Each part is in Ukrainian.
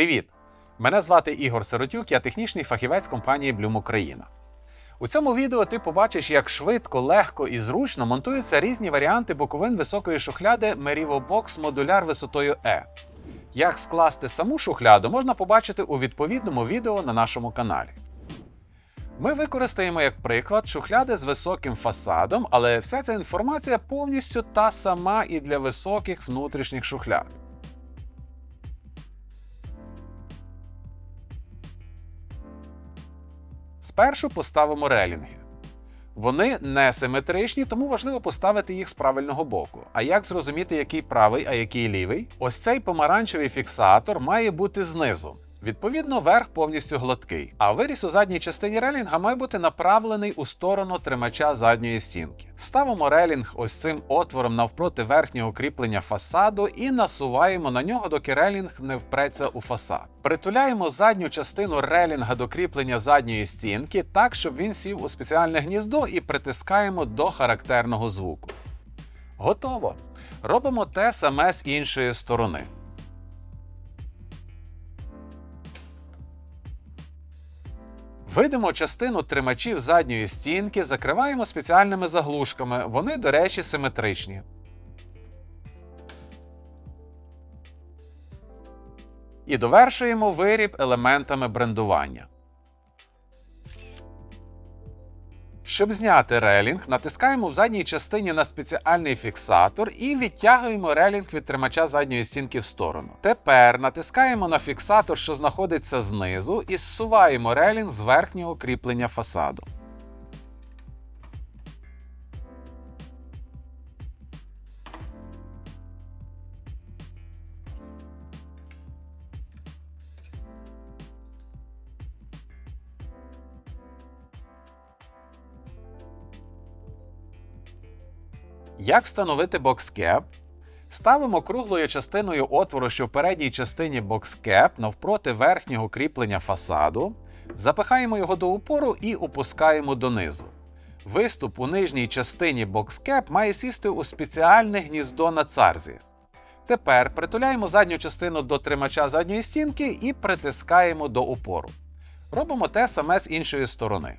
Привіт! Мене звати Ігор Сиротюк, я технічний фахівець компанії Bloom Україна. У цьому відео ти побачиш, як швидко, легко і зручно монтуються різні варіанти боковин високої шухляди Merivo Box модуляр висотою E. Як скласти саму шухляду можна побачити у відповідному відео на нашому каналі. Ми використаємо як приклад шухляди з високим фасадом, але вся ця інформація повністю та сама і для високих внутрішніх шухляд. Спершу поставимо релінги. Вони не симетричні, тому важливо поставити їх з правильного боку. А як зрозуміти, який правий, а який лівий? Ось цей помаранчевий фіксатор має бути знизу. Відповідно, верх повністю гладкий, а виріс у задній частині релінга має бути направлений у сторону тримача задньої стінки. Ставимо релінг ось цим отвором навпроти верхнього кріплення фасаду і насуваємо на нього, доки релінг не впреться у фасад. Притуляємо задню частину релінга до кріплення задньої стінки так, щоб він сів у спеціальне гніздо і притискаємо до характерного звуку. Готово! Робимо те саме з іншої сторони. Видимо частину тримачів задньої стінки закриваємо спеціальними заглушками. Вони, до речі, симетричні. І довершуємо виріб елементами брендування. Щоб зняти релінг, натискаємо в задній частині на спеціальний фіксатор і відтягуємо релінг від тримача задньої стінки в сторону. Тепер натискаємо на фіксатор, що знаходиться знизу, і зсуваємо релінг з верхнього кріплення фасаду. Як встановити бокскеп? Ставимо круглою частиною отвору, що в передній частині бокскеп навпроти верхнього кріплення фасаду, запихаємо його до упору і опускаємо донизу. Виступ у нижній частині бокскеп має сісти у спеціальне гніздо на царзі. Тепер притуляємо задню частину до тримача задньої стінки і притискаємо до опору. Робимо те саме з іншої сторони.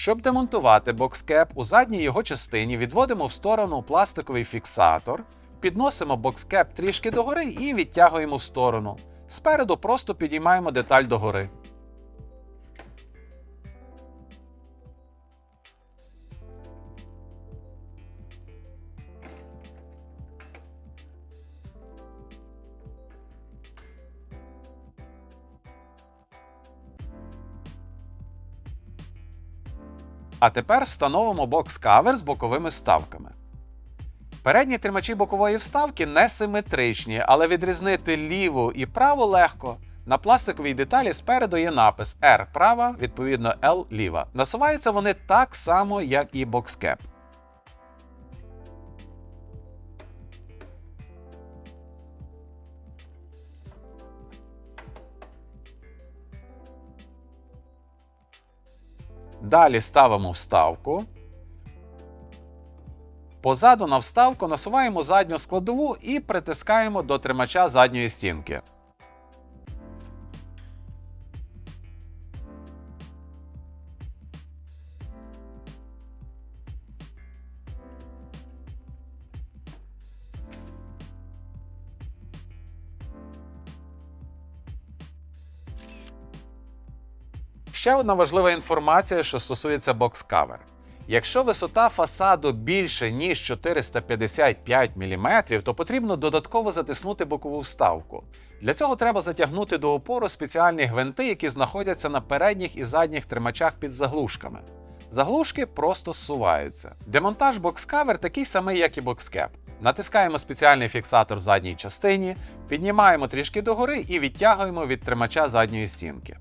Щоб демонтувати бокскеп, у задній його частині відводимо в сторону пластиковий фіксатор, підносимо бокскеп трішки догори і відтягуємо в сторону. Спереду просто підіймаємо деталь догори. А тепер встановимо бокс-кавер з боковими вставками. Передні тримачі бокової вставки не симетричні, але відрізнити ліву і праву легко. На пластиковій деталі спереду є напис R права, відповідно L ліва. Насуваються вони так само, як і бокскеп. Далі ставимо вставку. Позаду на вставку насуваємо задню складову і притискаємо до тримача задньої стінки. Ще одна важлива інформація, що стосується бокс-кавер. Якщо висота фасаду більше ніж 455 мм, то потрібно додатково затиснути бокову вставку. Для цього треба затягнути до опору спеціальні гвинти, які знаходяться на передніх і задніх тримачах під заглушками. Заглушки просто зсуваються. Демонтаж бокскавер такий самий, як і бокскеп. Натискаємо спеціальний фіксатор в задній частині, піднімаємо трішки догори і відтягуємо від тримача задньої стінки.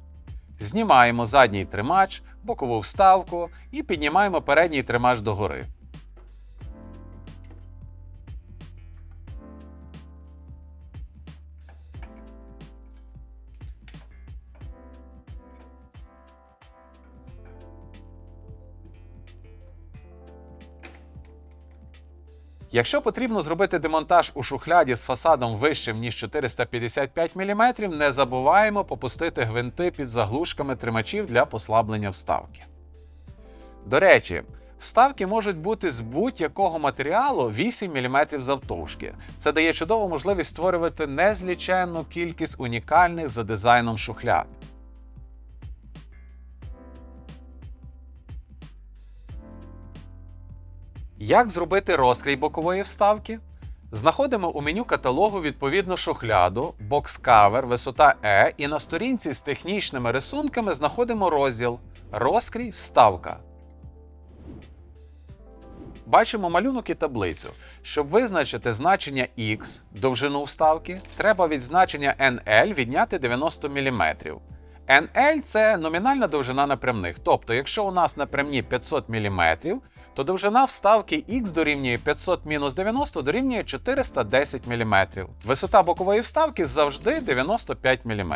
Знімаємо задній тримач, бокову вставку і піднімаємо передній тримач догори. Якщо потрібно зробити демонтаж у шухляді з фасадом вищим ніж 455 мм, не забуваємо попустити гвинти під заглушками тримачів для послаблення вставки. До речі, вставки можуть бути з будь-якого матеріалу 8 мм завтовшки. Це дає чудову можливість створювати незліченну кількість унікальних за дизайном шухляд. Як зробити розкрій бокової вставки? Знаходимо у меню каталогу відповідну шухляду, бокс-кавер, висота E, і на сторінці з технічними рисунками знаходимо розділ Розкрій вставка. Бачимо малюнок і таблицю. Щоб визначити значення X, довжину вставки, треба від значення NL відняти 90 мм. NL це номінальна довжина напрямних. Тобто, якщо у нас напрямні 500 мм, то довжина вставки X дорівнює 500 мінус 90 дорівнює 410 мм. Висота бокової вставки завжди 95 мм.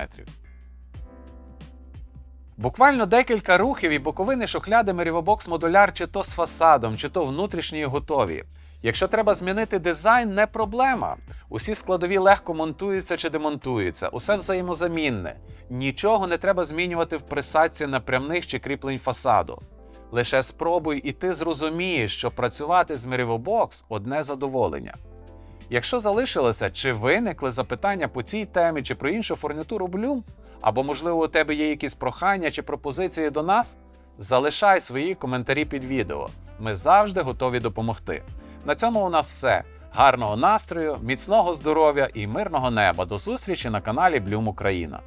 Буквально декілька рухів і боковини шухляди Merivobоx модуляр чи то з фасадом, чи то внутрішні готові. Якщо треба змінити дизайн, не проблема. Усі складові легко монтуються чи демонтуються, усе взаємозамінне. Нічого не треба змінювати в присадці напрямних чи кріплень фасаду. Лише спробуй і ти зрозумієш, що працювати з Merivobоx – одне задоволення. Якщо залишилося чи виникли запитання по цій темі чи про іншу фурнітуру Bloom, або, можливо, у тебе є якісь прохання чи пропозиції до нас, залишай свої коментарі під відео. Ми завжди готові допомогти. На цьому у нас все. Гарного настрою, міцного здоров'я і мирного неба. До зустрічі на каналі Блюм Україна.